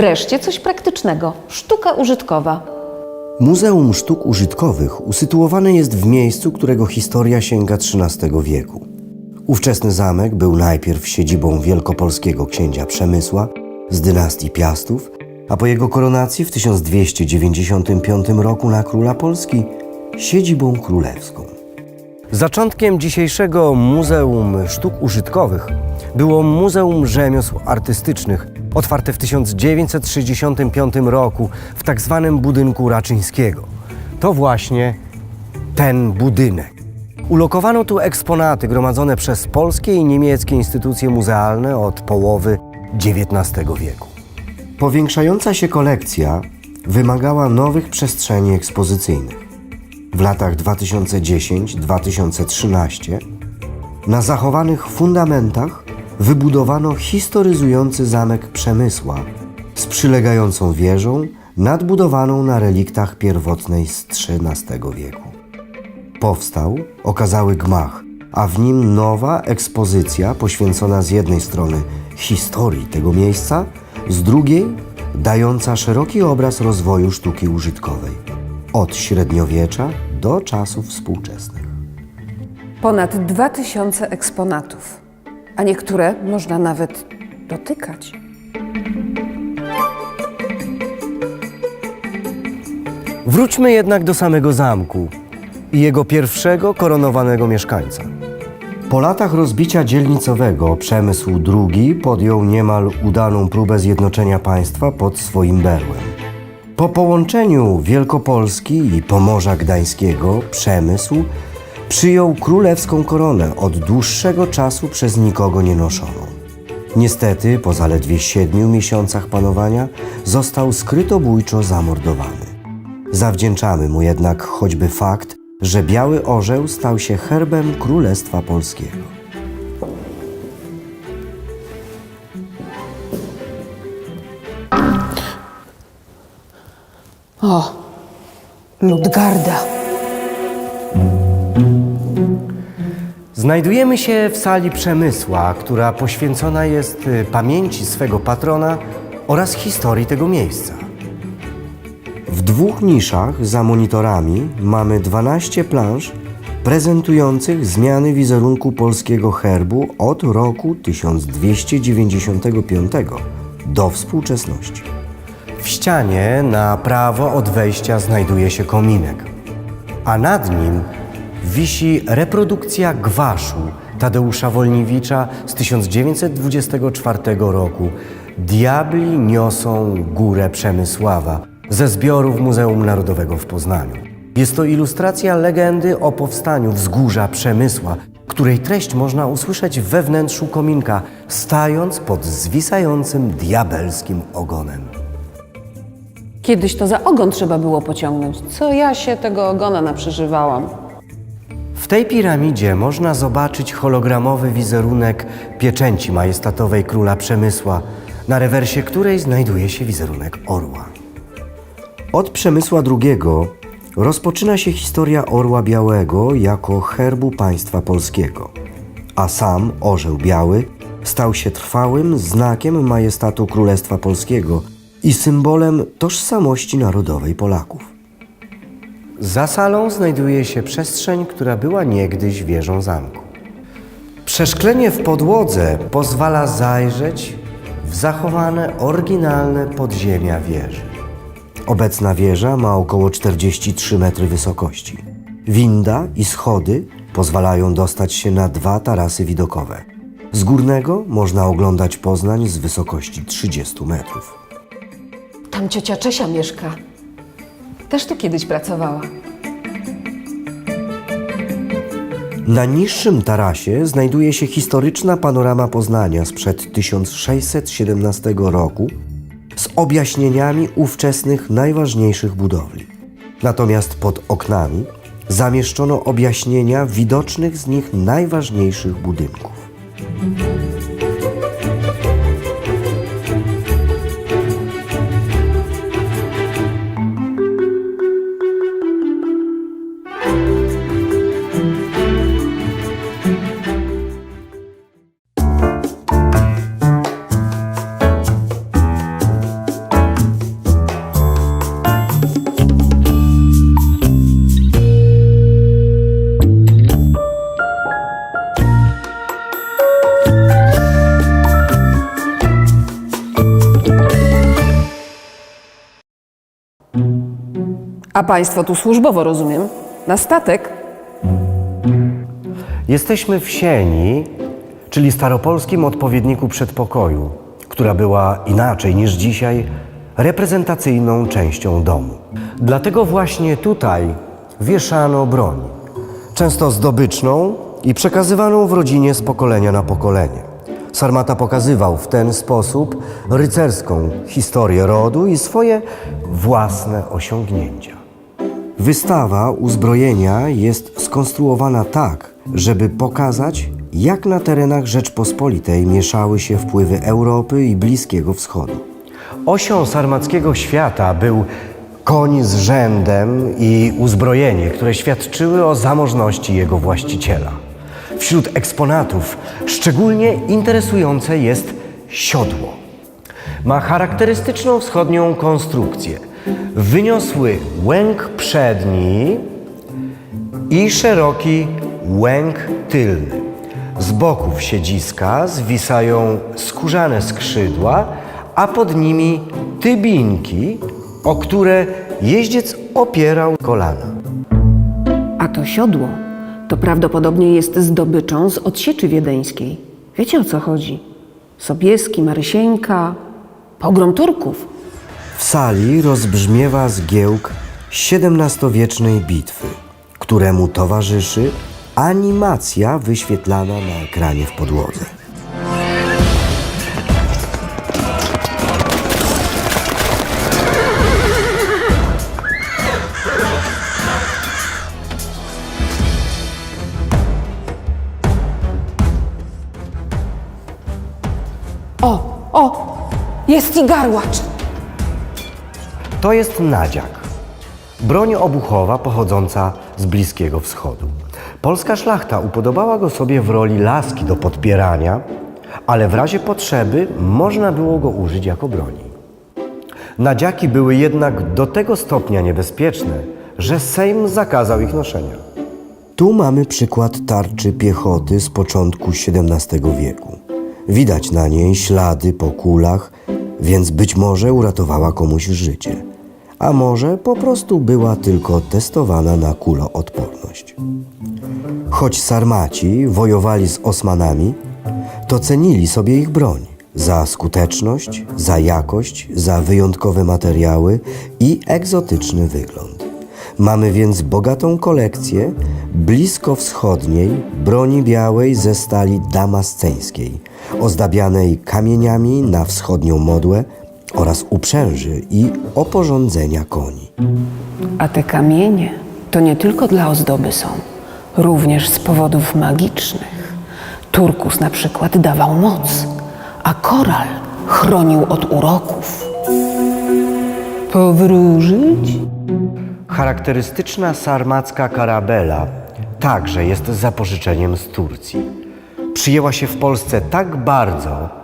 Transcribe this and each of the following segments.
Wreszcie coś praktycznego sztuka użytkowa. Muzeum Sztuk Użytkowych usytuowane jest w miejscu, którego historia sięga XIII wieku. Ówczesny zamek był najpierw siedzibą wielkopolskiego księcia Przemysła z dynastii Piastów, a po jego koronacji w 1295 roku na króla Polski siedzibą królewską. Zaczątkiem dzisiejszego Muzeum Sztuk Użytkowych było Muzeum Rzemiosł Artystycznych, otwarte w 1965 roku w tak zwanym budynku Raczyńskiego. To właśnie ten budynek. Ulokowano tu eksponaty gromadzone przez polskie i niemieckie instytucje muzealne od połowy XIX wieku. Powiększająca się kolekcja wymagała nowych przestrzeni ekspozycyjnych. W latach 2010-2013 na zachowanych fundamentach wybudowano historyzujący zamek Przemysła z przylegającą wieżą nadbudowaną na reliktach pierwotnej z XIII wieku. Powstał okazały gmach, a w nim nowa ekspozycja poświęcona z jednej strony historii tego miejsca, z drugiej dająca szeroki obraz rozwoju sztuki użytkowej od średniowiecza do czasów współczesnych. Ponad 2000 eksponatów, a niektóre można nawet dotykać. Wróćmy jednak do samego zamku i jego pierwszego koronowanego mieszkańca. Po latach rozbicia dzielnicowego Przemysł II podjął niemal udaną próbę zjednoczenia państwa pod swoim berłem. Po połączeniu Wielkopolski i Pomorza Gdańskiego Przemysł przyjął królewską koronę od dłuższego czasu przez nikogo nie noszoną. Niestety, po zaledwie siedmiu miesiącach panowania został skrytobójczo zamordowany. Zawdzięczamy mu jednak choćby fakt, że biały orzeł stał się herbem Królestwa Polskiego. O, Ludgarda. Znajdujemy się w sali Przemysła, która poświęcona jest y, pamięci swego patrona oraz historii tego miejsca. W dwóch niszach za monitorami mamy 12 plansz prezentujących zmiany wizerunku polskiego herbu od roku 1295 do współczesności. Ścianie na prawo od wejścia znajduje się kominek, a nad nim wisi reprodukcja gwaszu Tadeusza Wolniewicza z 1924 roku Diabli niosą górę Przemysława ze zbiorów Muzeum Narodowego w Poznaniu. Jest to ilustracja legendy o powstaniu wzgórza Przemysła, której treść można usłyszeć we wnętrzu kominka, stając pod zwisającym diabelskim ogonem. Kiedyś to za ogon trzeba było pociągnąć. Co ja się tego ogona naprzeżywałam. W tej piramidzie można zobaczyć hologramowy wizerunek pieczęci majestatowej króla Przemysła, na rewersie której znajduje się wizerunek orła. Od Przemysła II rozpoczyna się historia orła białego jako herbu państwa polskiego, a sam orzeł biały stał się trwałym znakiem majestatu Królestwa Polskiego i symbolem tożsamości narodowej Polaków. Za salą znajduje się przestrzeń, która była niegdyś wieżą zamku. Przeszklenie w podłodze pozwala zajrzeć w zachowane oryginalne podziemia wieży. Obecna wieża ma około 43 metry wysokości. Winda i schody pozwalają dostać się na dwa tarasy widokowe. Z górnego można oglądać Poznań z wysokości 30 metrów. Tam ciocia Czesia mieszka. Też tu kiedyś pracowała. Na niższym tarasie znajduje się historyczna panorama Poznania sprzed 1617 roku z objaśnieniami ówczesnych najważniejszych budowli. Natomiast pod oknami zamieszczono objaśnienia widocznych z nich najważniejszych budynków. A państwo tu służbowo, rozumiem? Na statek? Jesteśmy w Sieni, czyli staropolskim odpowiedniku przedpokoju, która była inaczej niż dzisiaj reprezentacyjną częścią domu. Dlatego właśnie tutaj wieszano broń, często zdobyczną i przekazywaną w rodzinie z pokolenia na pokolenie. Sarmata pokazywał w ten sposób rycerską historię rodu i swoje własne osiągnięcia. Wystawa uzbrojenia jest skonstruowana tak, żeby pokazać, jak na terenach Rzeczpospolitej mieszały się wpływy Europy i Bliskiego Wschodu. Osią sarmackiego świata był koń z rzędem i uzbrojenie, które świadczyły o zamożności jego właściciela. Wśród eksponatów szczególnie interesujące jest siodło. Ma charakterystyczną wschodnią konstrukcję. Wyniosły łęk przedni i szeroki łęk tylny. Z boków siedziska zwisają skórzane skrzydła, a pod nimi tybinki, o które jeździec opierał kolana. A to siodło to prawdopodobnie jest zdobyczą z odsieczy wiedeńskiej. Wiecie o co chodzi? Sobieski, Marysieńka, pogrom Turków. W sali rozbrzmiewa zgiełk XVII-wiecznej bitwy, któremu towarzyszy animacja wyświetlana na ekranie w podłodze. O, o, jest i. To jest nadziak. Broń obuchowa pochodząca z Bliskiego Wschodu. Polska szlachta upodobała go sobie w roli laski do podpierania, ale w razie potrzeby można było go użyć jako broni. Nadziaki były jednak do tego stopnia niebezpieczne, że Sejm zakazał ich noszenia. Tu mamy przykład tarczy piechoty z początku XVII wieku. Widać na niej ślady po kulach, więc być może uratowała komuś życie, a może po prostu była tylko testowana na kuloodporność. Choć Sarmaci wojowali z Osmanami, to cenili sobie ich broń za skuteczność, za jakość, za wyjątkowe materiały i egzotyczny wygląd. Mamy więc bogatą kolekcję bliskowschodniej broni białej ze stali damasceńskiej, ozdabianej kamieniami na wschodnią modłę oraz uprzęży i oporządzenia koni. A te kamienie to nie tylko dla ozdoby są, również z powodów magicznych. Turkus na przykład dawał moc, a koral chronił od uroków. Powróżyć? Charakterystyczna sarmacka karabela także jest zapożyczeniem z Turcji. Przyjęła się w Polsce tak bardzo,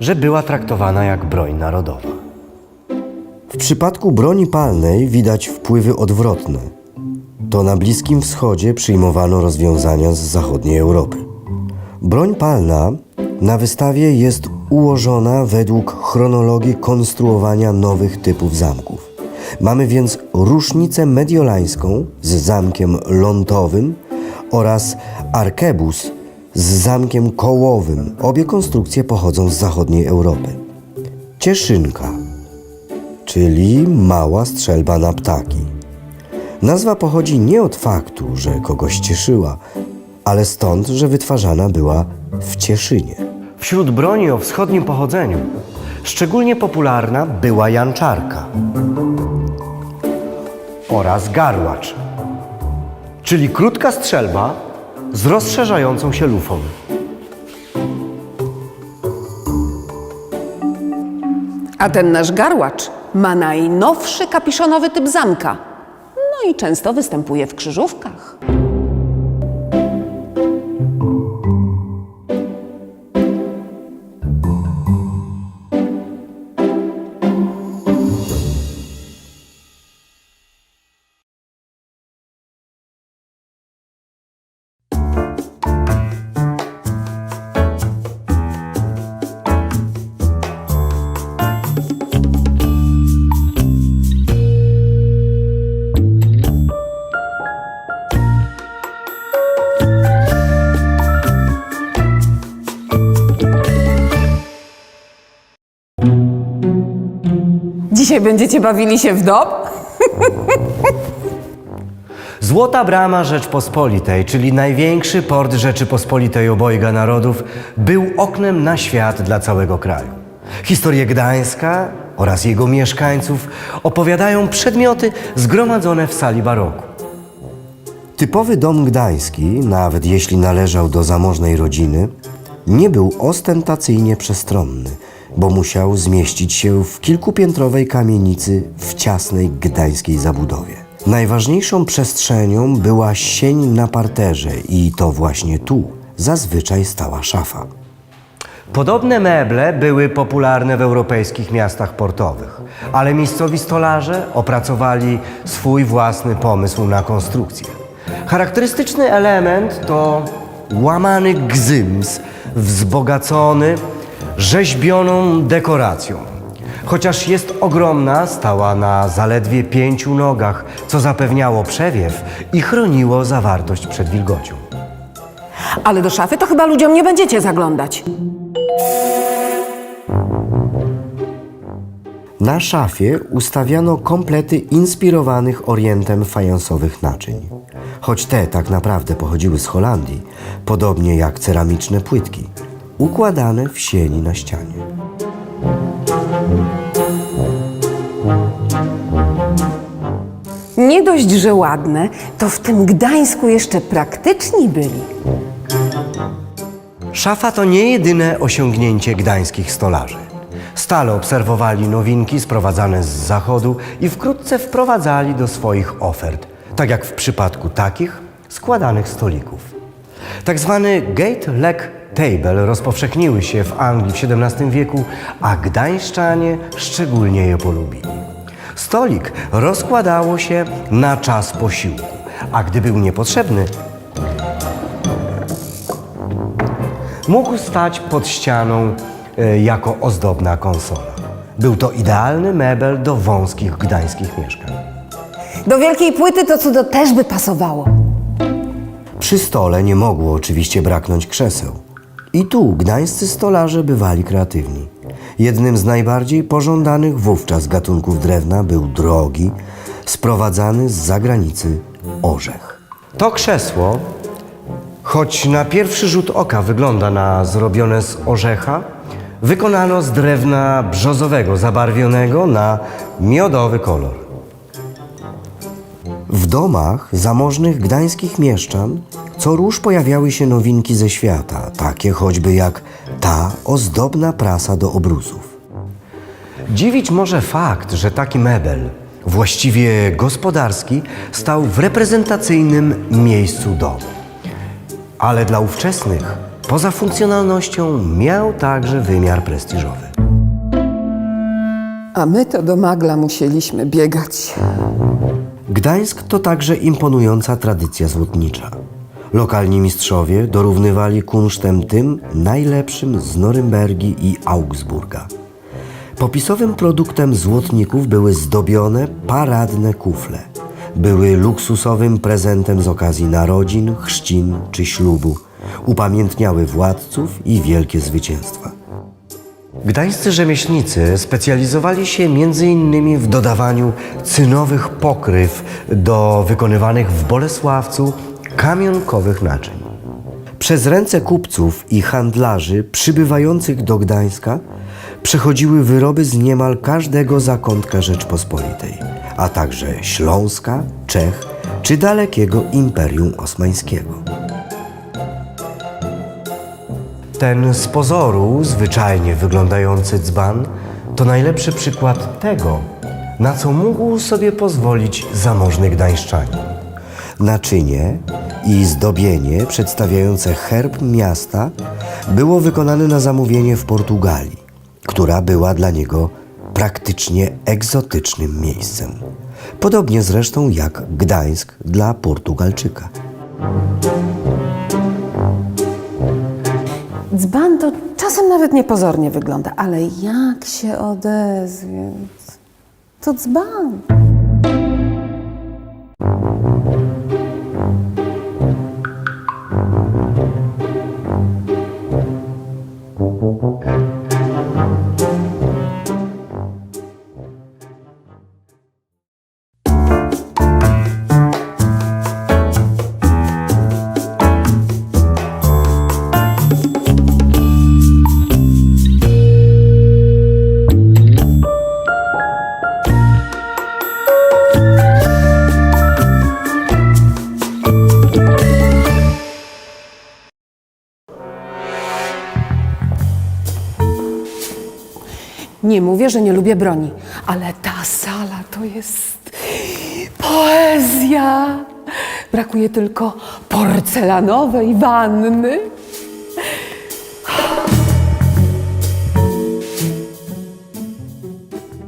że była traktowana jak broń narodowa. W przypadku broni palnej widać wpływy odwrotne. To na Bliskim Wschodzie przyjmowano rozwiązania z zachodniej Europy. Broń palna na wystawie jest ułożona według chronologii konstruowania nowych typów zamków. Mamy więc różnicę mediolańską z zamkiem lądowym oraz arkebus z zamkiem kołowym. Obie konstrukcje pochodzą z zachodniej Europy. Cieszynka, czyli mała strzelba na ptaki. Nazwa pochodzi nie od faktu, że kogoś cieszyła, ale stąd, że wytwarzana była w Cieszynie. Wśród broni o wschodnim pochodzeniu szczególnie popularna była janczarka oraz garłacz, czyli krótka strzelba z rozszerzającą się lufą. A ten nasz garłacz ma najnowszy kapiszonowy typ zamka. No i często występuje w krzyżówkach. Dzisiaj będziecie bawili się w dom? Złota Brama Rzeczpospolitej, czyli największy port Rzeczypospolitej obojga narodów, był oknem na świat dla całego kraju. Historię Gdańska oraz jego mieszkańców opowiadają przedmioty zgromadzone w sali baroku. Typowy dom gdański, nawet jeśli należał do zamożnej rodziny, nie był ostentacyjnie przestronny, bo musiał zmieścić się w kilkupiętrowej kamienicy w ciasnej gdańskiej zabudowie. Najważniejszą przestrzenią była sień na parterze i to właśnie tu zazwyczaj stała szafa. Podobne meble były popularne w europejskich miastach portowych, ale miejscowi stolarze opracowali swój własny pomysł na konstrukcję. Charakterystyczny element to łamany gzyms wzbogacony rzeźbioną dekoracją. Chociaż jest ogromna, stała na zaledwie pięciu nogach, co zapewniało przewiew i chroniło zawartość przed wilgocią. Ale do szafy to chyba ludziom nie będziecie zaglądać. Na szafie ustawiano komplety inspirowanych orientem fajansowych naczyń. Choć te tak naprawdę pochodziły z Holandii, podobnie jak ceramiczne płytki, układane w sieni na ścianie. Nie dość, że ładne, to w tym Gdańsku jeszcze praktyczni byli. Szafa to nie jedyne osiągnięcie gdańskich stolarzy. Stale obserwowali nowinki sprowadzane z zachodu i wkrótce wprowadzali do swoich ofert, tak jak w przypadku takich składanych stolików. Tak zwany gate leg table rozpowszechniły się w Anglii w XVII wieku, a gdańszczanie szczególnie je polubili. Stolik rozkładało się na czas posiłku, a gdy był niepotrzebny, mógł stać pod ścianą e, jako ozdobna konsola. Był to idealny mebel do wąskich gdańskich mieszkań. Do wielkiej płyty to cudo też by pasowało. Przy stole nie mogło oczywiście braknąć krzeseł. I tu gdańscy stolarze bywali kreatywni. Jednym z najbardziej pożądanych wówczas gatunków drewna był drogi, sprowadzany z zagranicy orzech. To krzesło, choć na pierwszy rzut oka wygląda na zrobione z orzecha, wykonano z drewna brzozowego zabarwionego na miodowy kolor. W domach zamożnych gdańskich mieszczan co róż pojawiały się nowinki ze świata, takie choćby jak ta ozdobna prasa do obrusów. Dziwić może fakt, że taki mebel, właściwie gospodarski, stał w reprezentacyjnym miejscu domu. Ale dla ówczesnych, poza funkcjonalnością, miał także wymiar prestiżowy. A my to do magla musieliśmy biegać. Gdańsk to także imponująca tradycja złotnicza. Lokalni mistrzowie dorównywali kunsztem tym najlepszym z Norymbergi i Augsburga. Popisowym produktem złotników były zdobione, paradne kufle. Były luksusowym prezentem z okazji narodzin, chrzcin czy ślubu. Upamiętniały władców i wielkie zwycięstwa. Gdańscy rzemieślnicy specjalizowali się m.in. w dodawaniu cynowych pokryw do wykonywanych w Bolesławcu kamionkowych naczyń. Przez ręce kupców i handlarzy przybywających do Gdańska przechodziły wyroby z niemal każdego zakątka Rzeczpospolitej, a także Śląska, Czech czy dalekiego Imperium Osmańskiego. Ten z pozoru zwyczajnie wyglądający dzban to najlepszy przykład tego, na co mógł sobie pozwolić zamożny gdańszczanin. Naczynie i zdobienie przedstawiające herb miasta było wykonane na zamówienie w Portugalii, która była dla niego praktycznie egzotycznym miejscem. Podobnie zresztą jak Gdańsk dla Portugalczyka. Dzban to czasem nawet niepozornie wygląda, ale jak się odezwie? To dzban. Nie mówię, że nie lubię broni, ale ta sala to jest poezja. Brakuje tylko porcelanowej wanny.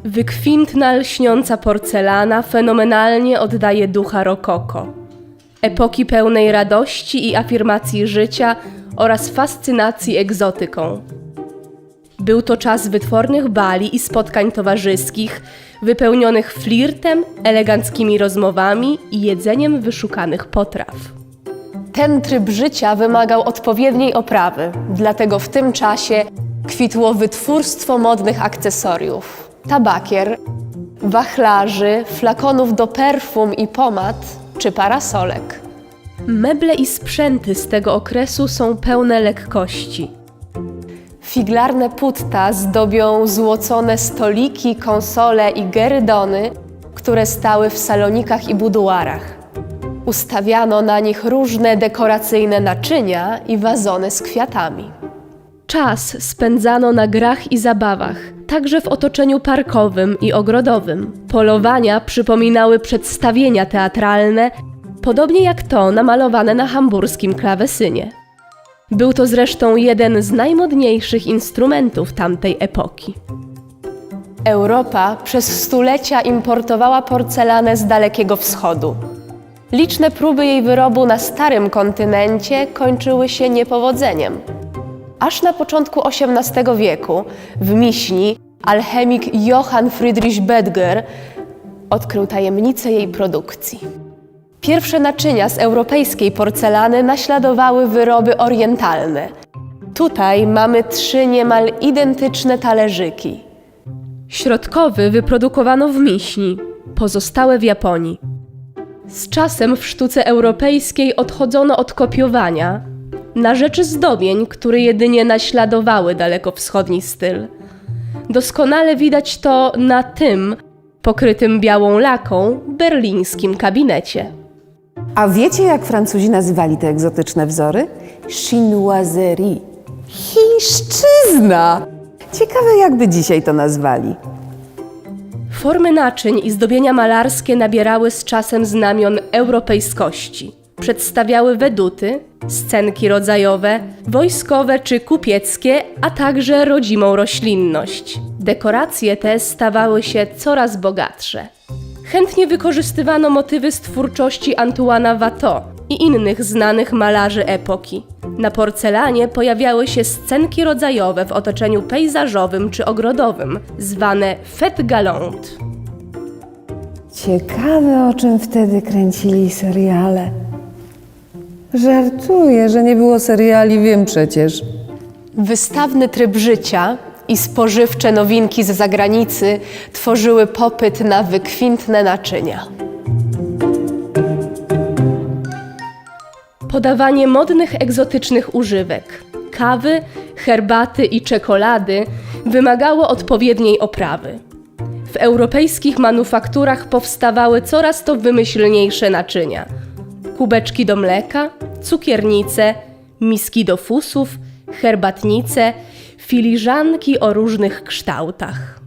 Wykwintna, lśniąca porcelana fenomenalnie oddaje ducha rokoko. Epoki pełnej radości i afirmacji życia oraz fascynacji egzotyką. Był to czas wytwornych bali i spotkań towarzyskich, wypełnionych flirtem, eleganckimi rozmowami i jedzeniem wyszukanych potraw. Ten tryb życia wymagał odpowiedniej oprawy, dlatego w tym czasie kwitło wytwórstwo modnych akcesoriów. Tabakier, wachlarzy, flakonów do perfum i pomad czy parasolek. Meble i sprzęty z tego okresu są pełne lekkości. Figlarne putta zdobią złocone stoliki, konsole i gerydony, które stały w salonikach i buduarach. Ustawiano na nich różne dekoracyjne naczynia i wazony z kwiatami. Czas spędzano na grach i zabawach, także w otoczeniu parkowym i ogrodowym. Polowania przypominały przedstawienia teatralne, podobnie jak to namalowane na hamburskim klawesynie. Był to zresztą jeden z najmodniejszych instrumentów tamtej epoki. Europa przez stulecia importowała porcelanę z Dalekiego Wschodu. Liczne próby jej wyrobu na starym kontynencie kończyły się niepowodzeniem. Aż na początku XVIII wieku w Miśni alchemik Johann Friedrich Bedger odkrył tajemnicę jej produkcji. Pierwsze naczynia z europejskiej porcelany naśladowały wyroby orientalne. Tutaj mamy trzy niemal identyczne talerzyki. Środkowy wyprodukowano w Miśni, pozostałe w Japonii. Z czasem w sztuce europejskiej odchodzono od kopiowania na rzeczy zdobień, które jedynie naśladowały dalekowschodni styl. Doskonale widać to na tym, pokrytym białą laką, berlińskim kabinecie. A wiecie, jak Francuzi nazywali te egzotyczne wzory? Chinoiserie. Chińszczyzna! Ciekawe, jakby dzisiaj to nazwali. Formy naczyń i zdobienia malarskie nabierały z czasem znamion europejskości. Przedstawiały weduty, scenki rodzajowe, wojskowe czy kupieckie, a także rodzimą roślinność. Dekoracje te stawały się coraz bogatsze. Chętnie wykorzystywano motywy z twórczości Antoana Watteau i innych znanych malarzy epoki. Na porcelanie pojawiały się scenki rodzajowe w otoczeniu pejzażowym czy ogrodowym, zwane fête galante. Ciekawe, o czym wtedy kręcili seriale. Żartuję, że nie było seriali, wiem przecież. Wystawny tryb życia i spożywcze nowinki z zagranicy tworzyły popyt na wykwintne naczynia. Podawanie modnych egzotycznych używek, kawy, herbaty i czekolady wymagało odpowiedniej oprawy. W europejskich manufakturach powstawały coraz to wymyślniejsze naczynia: kubeczki do mleka, cukiernice, miski do fusów, herbatnice, filiżanki o różnych kształtach.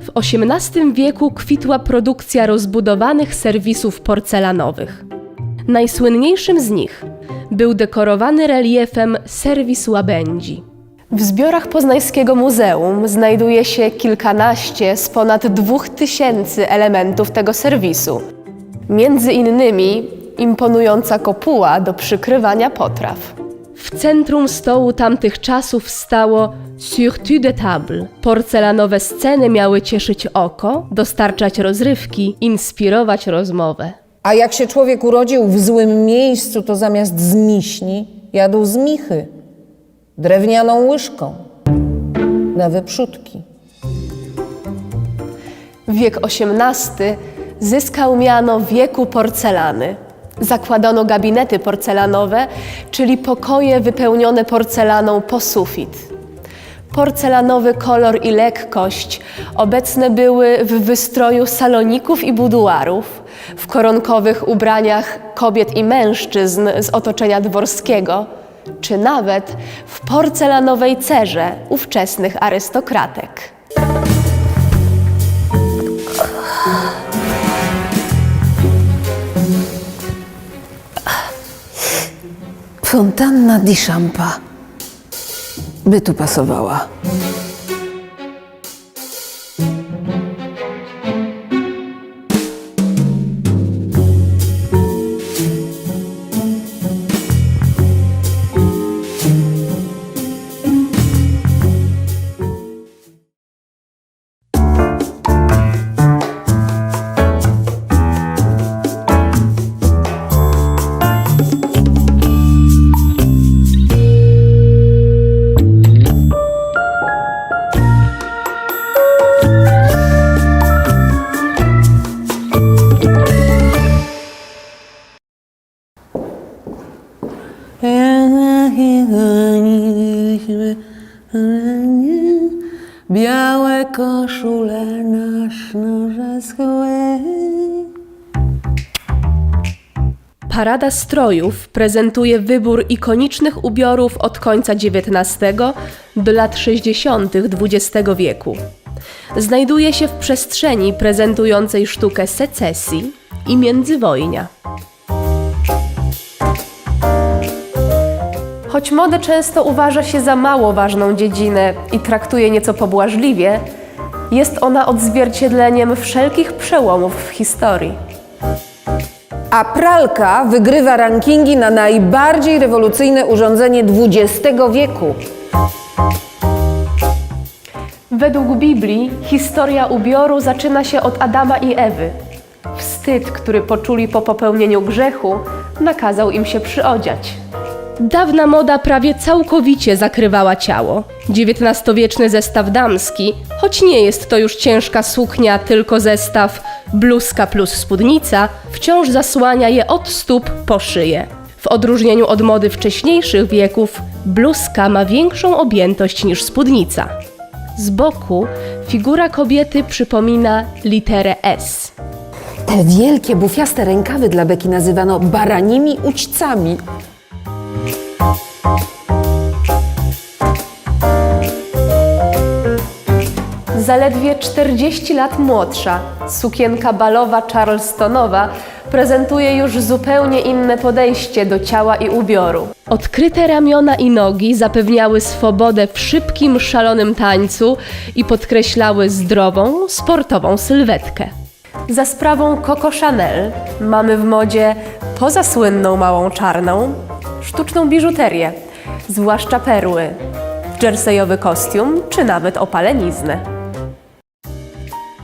W XVIII wieku kwitła produkcja rozbudowanych serwisów porcelanowych. Najsłynniejszym z nich był dekorowany reliefem serwis łabędzi. W zbiorach Poznańskiego Muzeum znajduje się kilkanaście z ponad dwóch tysięcy elementów tego serwisu. Między innymi imponująca kopuła do przykrywania potraw. W centrum stołu tamtych czasów stało surtout de table. Porcelanowe sceny miały cieszyć oko, dostarczać rozrywki, inspirować rozmowę. A jak się człowiek urodził w złym miejscu, to zamiast z miśni jadł z michy, drewnianą łyżką na wyprzódki. Wiek XVIII zyskał miano wieku porcelany. Zakładano gabinety porcelanowe, czyli pokoje wypełnione porcelaną po sufit. Porcelanowy kolor i lekkość obecne były w wystroju saloników i buduarów, w koronkowych ubraniach kobiet i mężczyzn z otoczenia dworskiego, czy nawet w porcelanowej cerze ówczesnych arystokratek. Fontanna di Champa by tu pasowała. Białe koszule na sznurze schły. Parada strojów prezentuje wybór ikonicznych ubiorów od końca XIX do lat 60. XX wieku. Znajduje się w przestrzeni prezentującej sztukę secesji i międzywojnia. Choć modę często uważa się za mało ważną dziedzinę i traktuje nieco pobłażliwie, jest ona odzwierciedleniem wszelkich przełomów w historii. A pralka wygrywa rankingi na najbardziej rewolucyjne urządzenie XX wieku. Według Biblii historia ubioru zaczyna się od Adama i Ewy. Wstyd, który poczuli po popełnieniu grzechu, nakazał im się przyodziać. Dawna moda prawie całkowicie zakrywała ciało. XIX-wieczny zestaw damski, choć nie jest to już ciężka suknia, tylko zestaw bluzka plus spódnica, wciąż zasłania je od stóp po szyję. W odróżnieniu od mody wcześniejszych wieków, bluzka ma większą objętość niż spódnica. Z boku figura kobiety przypomina literę S. Te wielkie, bufiaste rękawy dla beki nazywano baranimi ućcami. Zaledwie 40 lat młodsza, sukienka balowa charlestonowa prezentuje już zupełnie inne podejście do ciała i ubioru. Odkryte ramiona i nogi zapewniały swobodę w szybkim, szalonym tańcu i podkreślały zdrową, sportową sylwetkę. Za sprawą Coco Chanel mamy w modzie poza słynną małą czarną, sztuczną biżuterię, zwłaszcza perły, jerseyowy kostium czy nawet opaleniznę.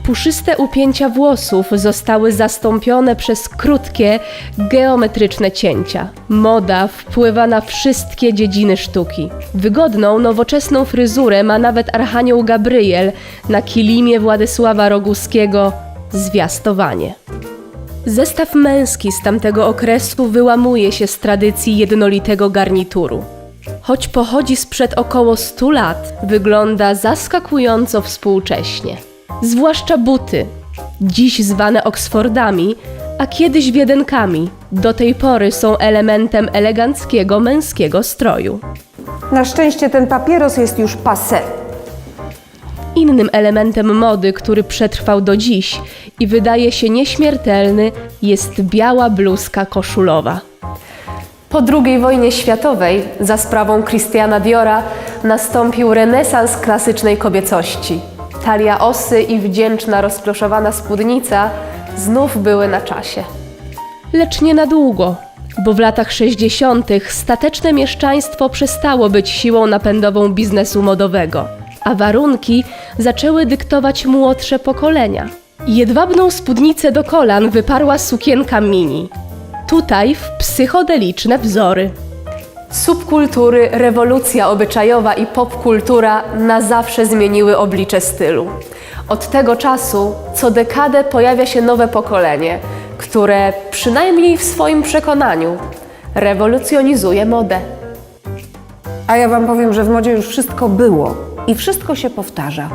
Puszyste upięcia włosów zostały zastąpione przez krótkie, geometryczne cięcia. Moda wpływa na wszystkie dziedziny sztuki. Wygodną, nowoczesną fryzurę ma nawet Archanioł Gabriel na kilimie Władysława Roguskiego Zwiastowanie. Zestaw męski z tamtego okresu wyłamuje się z tradycji jednolitego garnituru. Choć pochodzi sprzed około 100 lat, wygląda zaskakująco współcześnie. Zwłaszcza buty, dziś zwane Oksfordami, a kiedyś wiedenkami, do tej pory są elementem eleganckiego męskiego stroju. Na szczęście ten papieros jest już passé. Innym elementem mody, który przetrwał do dziś i wydaje się nieśmiertelny, jest biała bluzka koszulowa. Po II wojnie światowej, za sprawą Christiana Diora, nastąpił renesans klasycznej kobiecości. Talia osy i wdzięczna rozkloszowana spódnica znów były na czasie. Lecz nie na długo, bo w latach 60. stateczne mieszczaństwo przestało być siłą napędową biznesu modowego, a warunki zaczęły dyktować młodsze pokolenia. Jedwabną spódnicę do kolan wyparła sukienka mini. Tutaj w psychodeliczne wzory. Subkultury, rewolucja obyczajowa i popkultura na zawsze zmieniły oblicze stylu. Od tego czasu co dekadę pojawia się nowe pokolenie, które przynajmniej w swoim przekonaniu rewolucjonizuje modę. A ja wam powiem, że w modzie już wszystko było i wszystko się powtarza.